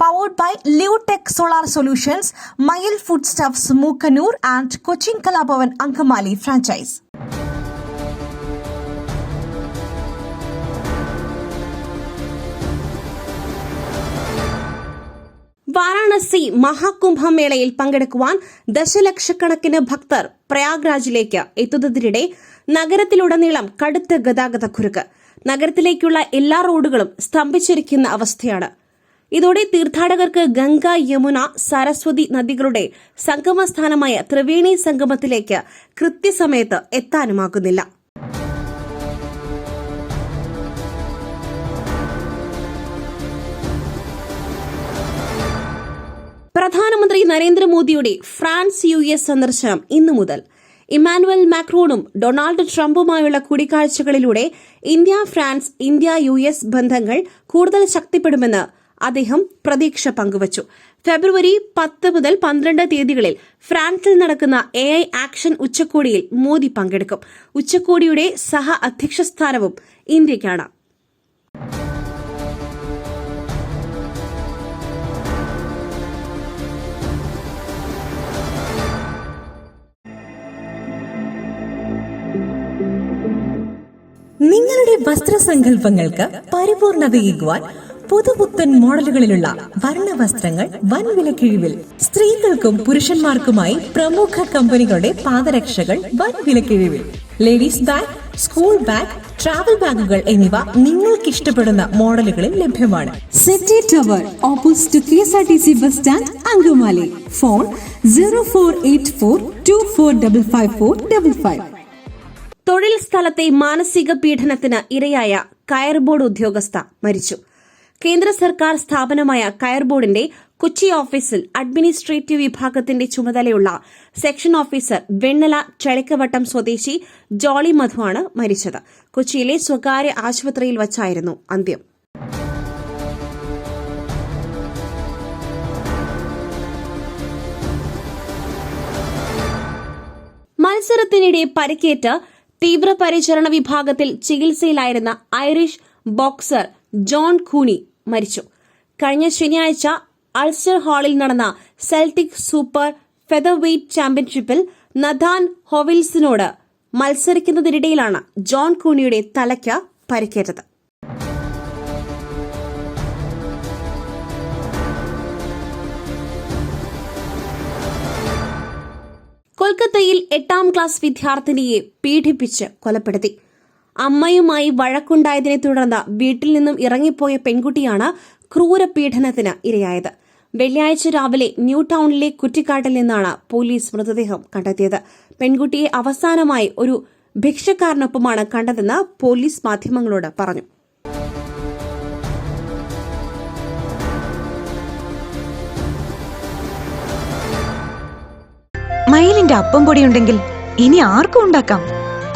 Powered by Leotech solar solutions Mayil food stuffs Mookkannoor and Cochin Kalabhavan Angamaly franchise Varanasi മഹാകുംഭമേളയിൽ പങ്കെടുക്കുവാൻ ദശലക്ഷക്കണക്കിന് ഭക്തർ പ്രയാഗ്രാജിലേക്ക് എത്തുന്നതിനിടെ നഗരത്തിലുടനീളം കടുത്ത ഗതാഗത കുരുക്ക്. നഗരത്തിലേക്കുള്ള എല്ലാ റോഡുകളും സ്തംഭിച്ചിരിക്കുന്ന അവസ്ഥയാണ്. ഇതോടെ തീർത്ഥാടകർക്ക് ഗംഗ യമുന സരസ്വതി നദികളുടെ സംഗമസ്ഥാനമായ ത്രിവേണി സംഗമത്തിലേക്ക് കൃത്യസമയത്ത് എത്താനുമാകുന്നില്ല പ്രധാനമന്ത്രി നരേന്ദ്രമോദിയുടെ ഫ്രാൻസ് യു എസ് സന്ദർശനം ഇന്നു മുതൽ. ഇമ്മാനുവൽ മാക്രോണും ഡൊണാൾഡ് ട്രംപുമായുള്ള കൂടിക്കാഴ്ചകളിലൂടെ India France India U S ബന്ധങ്ങൾ കൂടുതൽ ശക്തിപ്പെടുമെന്ന് അദ്ദേഹം പ്രതീക്ഷ പങ്കുവച്ചു. ഫെബ്രുവരി പത്ത് മുതൽ പന്ത്രണ്ട് തീയതികളിൽ ഫ്രാൻസിൽ നടക്കുന്ന എ ഐ ആക്ഷൻ ഉച്ചകോടിയിൽ മോദി പങ്കെടുക്കും. ഉച്ചകോടിയുടെ സഹ അധ്യക്ഷ സ്ഥാനവും ഇന്ത്യയ്ക്കാണ്. നിങ്ങളുടെ വസ്ത്രസങ്കല്പങ്ങൾക്ക് പരിപൂർണതയേകുവാൻ പുതുപുത്തൻ മോഡലുകളിലുള്ള വർണ വസ്ത്രങ്ങൾ വൻ വിലക്കിഴിവിൽ സ്ത്രീകൾക്കും പുരുഷന്മാർക്കുമായി പ്രമുഖ കമ്പനികളുടെ പാദരക്ഷകൾ വൻ വിലക്കിഴിവിൽ ladies bag school bag travel ബാഗുകൾ എന്നിവ നിങ്ങൾക്ക് ഇഷ്ടപ്പെടുന്ന മോഡലുകളിൽ ലഭ്യമാണ്. City tower opposite K S R T C bus stand Angamaly phone zero four eight four two four double five four double five തൊഴിൽ സ്ഥലത്തെ മാനസിക പീഡനത്തിന് ഇരയായ കയർ ബോർഡ് ഉദ്യോഗസ്ഥ മരിച്ചു. കേന്ദ്ര സർക്കാർ സ്ഥാപനമായ കയർ ബോർഡിന്റെ കൊച്ചി ഓഫീസിൽ അഡ്മിനിസ്ട്രേറ്റീവ് വിഭാഗത്തിന്റെ ചുമതലയുള്ള സെക്ഷൻ ഓഫീസർ വെണ്ണല ചളിക്കവട്ടം സ്വദേശി ജോളി മധുവാണ് മരിച്ചത്. കൊച്ചിയിലെ സ്വകാര്യ ആശുപത്രിയിൽ വച്ചായിരുന്നു അന്ത്യം. മത്സരത്തിനിടെ പരിക്കേറ്റ് തീവ്രപരിചരണ വിഭാഗത്തിൽ ചികിത്സയിലായിരുന്ന ഐറിഷ് ബോക്സർ ജോൺ കൂണി മരിച്ചു. കഴിഞ്ഞ ശനിയാഴ്ച അൾസർ ഹാളിൽ നടന്ന സെൽറ്റിക് സൂപ്പർ ഫെദർ വെയ്റ്റ് ചാമ്പ്യൻഷിപ്പിൽ നഥാൻ ഹോവിൽസിനോട് മത്സരിക്കുന്നതിനിടയിലാണ് ജോൺ കൂണിയുടെ തലയ്ക്ക് പരിക്കേറ്റത്. കൊൽക്കത്തയിൽ എട്ടാം ക്ലാസ് വിദ്യാർത്ഥിനിയെ പീഡിപ്പിച്ച് കൊലപ്പെടുത്തി. അമ്മയുമായി വഴക്കുണ്ടായതിനെ തുടർന്ന് വീട്ടിൽ നിന്നും ഇറങ്ങിപ്പോയ പെൺകുട്ടിയാണ് ക്രൂരപീഡനത്തിന് ഇരയായത്. വെള്ളിയാഴ്ച രാവിലെ ന്യൂ ടൌണിലെ കുറ്റിക്കാട്ടിൽ നിന്നാണ് പോലീസ് മൃതദേഹം കണ്ടെത്തിയത്. പെൺകുട്ടിയെ അവസാനമായി ഒരു ഭിക്ഷക്കാരനൊപ്പമാണ് കണ്ടതെന്ന് പോലീസ് മാധ്യമങ്ങളോട് പറഞ്ഞു. മയിലിന്റെ അപ്പം പൊടിയുണ്ടെങ്കിൽ ഇനി ആർക്കും ഉണ്ടാക്കാം?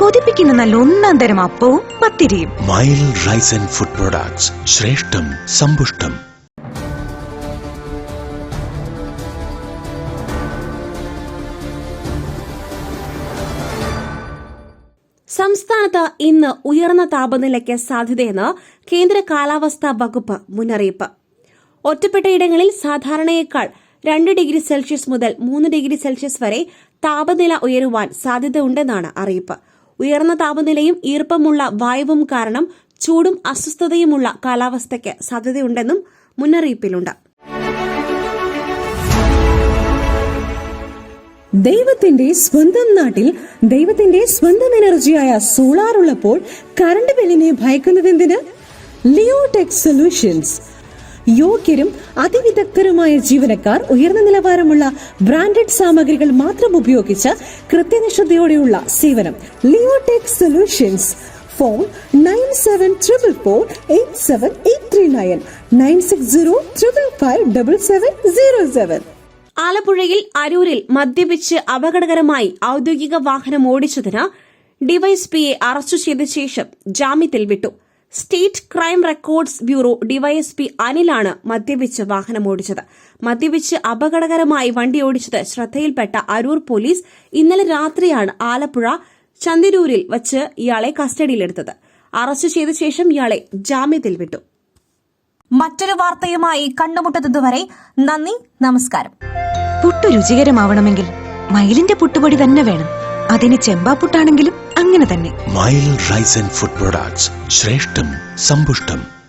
കൊതിപ്പിക്കുന്ന നല്ല ഒന്നാം തരം അപ്പവും പത്തിരിയും. Mayil rice and food products ശ്രേഷ്ഠം സമ്പുഷ്ടം. സംസ്ഥാനത്ത് ഇന്ന് ഉയർന്ന താപനിലയ്ക്ക് സാധ്യതയെന്ന് കേന്ദ്ര കാലാവസ്ഥാ വകുപ്പ് മുന്നറിയിപ്പ്. ഒറ്റപ്പെട്ടയിടങ്ങളിൽ സാധാരണയേക്കാൾ രണ്ട് ഡിഗ്രി സെൽഷ്യസ് മുതൽ മൂന്ന് ഡിഗ്രി സെൽഷ്യസ് വരെ താപനില ഉയരുവാൻ സാധ്യതയുണ്ടെന്നാണ് അറിയിപ്പ്. ഉയർന്ന താപനിലയും ഈർപ്പമുള്ള വായുവും കാരണം ചൂടും അസ്വസ്ഥതയുമുള്ള കാലാവസ്ഥയ്ക്ക് സാധ്യതയുണ്ടെന്നും മുന്നറിയിപ്പിലുണ്ട്. ദൈവത്തിന്റെ സ്വന്തം നാട്ടിൽ ദൈവത്തിന്റെ സ്വന്തം എനർജിയായ സോളാർ ഉള്ളപ്പോൾ കറണ്ട് ബില്ലിനെ ഭയക്കുന്നത് എന്തിന് ലിയോടെക് സൊല്യൂഷൻസ്. യോഗ്യരും അതിവിദഗ്ധരുമായ ജീവനക്കാർ ഉയർന്ന നിലവാരമുള്ള ബ്രാൻഡഡ് സാമഗ്രികൾ മാത്രം ഉപയോഗിച്ച് കൃത്യനിഷ്ഠതയോടെയുള്ള സേവനം. Leotech solutions phone nine seven triple four eight seven eight three nine nine six zero triple five double seven zero seven ആലപ്പുഴയിൽ അരൂരിൽ മദ്യപിച്ച് അപകടകരമായി ഔദ്യോഗിക വാഹനം ഓടിച്ചതിന് ഡിവൈഎസ്പിയെ അറസ്റ്റ് ചെയ്ത ശേഷം ജാമ്യത്തിൽ വിട്ടു. State crime records bureau DYSP അനിലാണ് മദ്യപിച്ച് വാഹനം ഓടിച്ചത്. മദ്യപിച്ച് അപകടകരമായി വണ്ടി ഓടിച്ചത് ശ്രദ്ധയിൽപ്പെട്ട അരൂർ പോലീസ് ഇന്നലെ രാത്രിയാണ് ആലപ്പുഴ ചന്ദിരൂരിൽ വച്ച് ഇയാളെ കസ്റ്റഡിയിലെടുത്തത്. അറസ്റ്റ് ചെയ്ത ശേഷം ഇയാളെ ജാമ്യത്തിൽ വിട്ടു. മറ്റൊരു വാർത്തയുമായി കണ്ടുമുട്ടുന്നതുവരെ നന്ദി നമസ്കാരം. പുട്ടു രുചികരമാവണമെങ്കിൽ മയിലിന്റെ പുട്ടുപൊടി തന്നെ വേണം. അതിന് ചെമ്പാപ്പുട്ടാണെങ്കിലും അങ്ങനെ തന്നെ. Mayil rice and food products ശ്രേഷ്ഠം സമ്പുഷ്ടം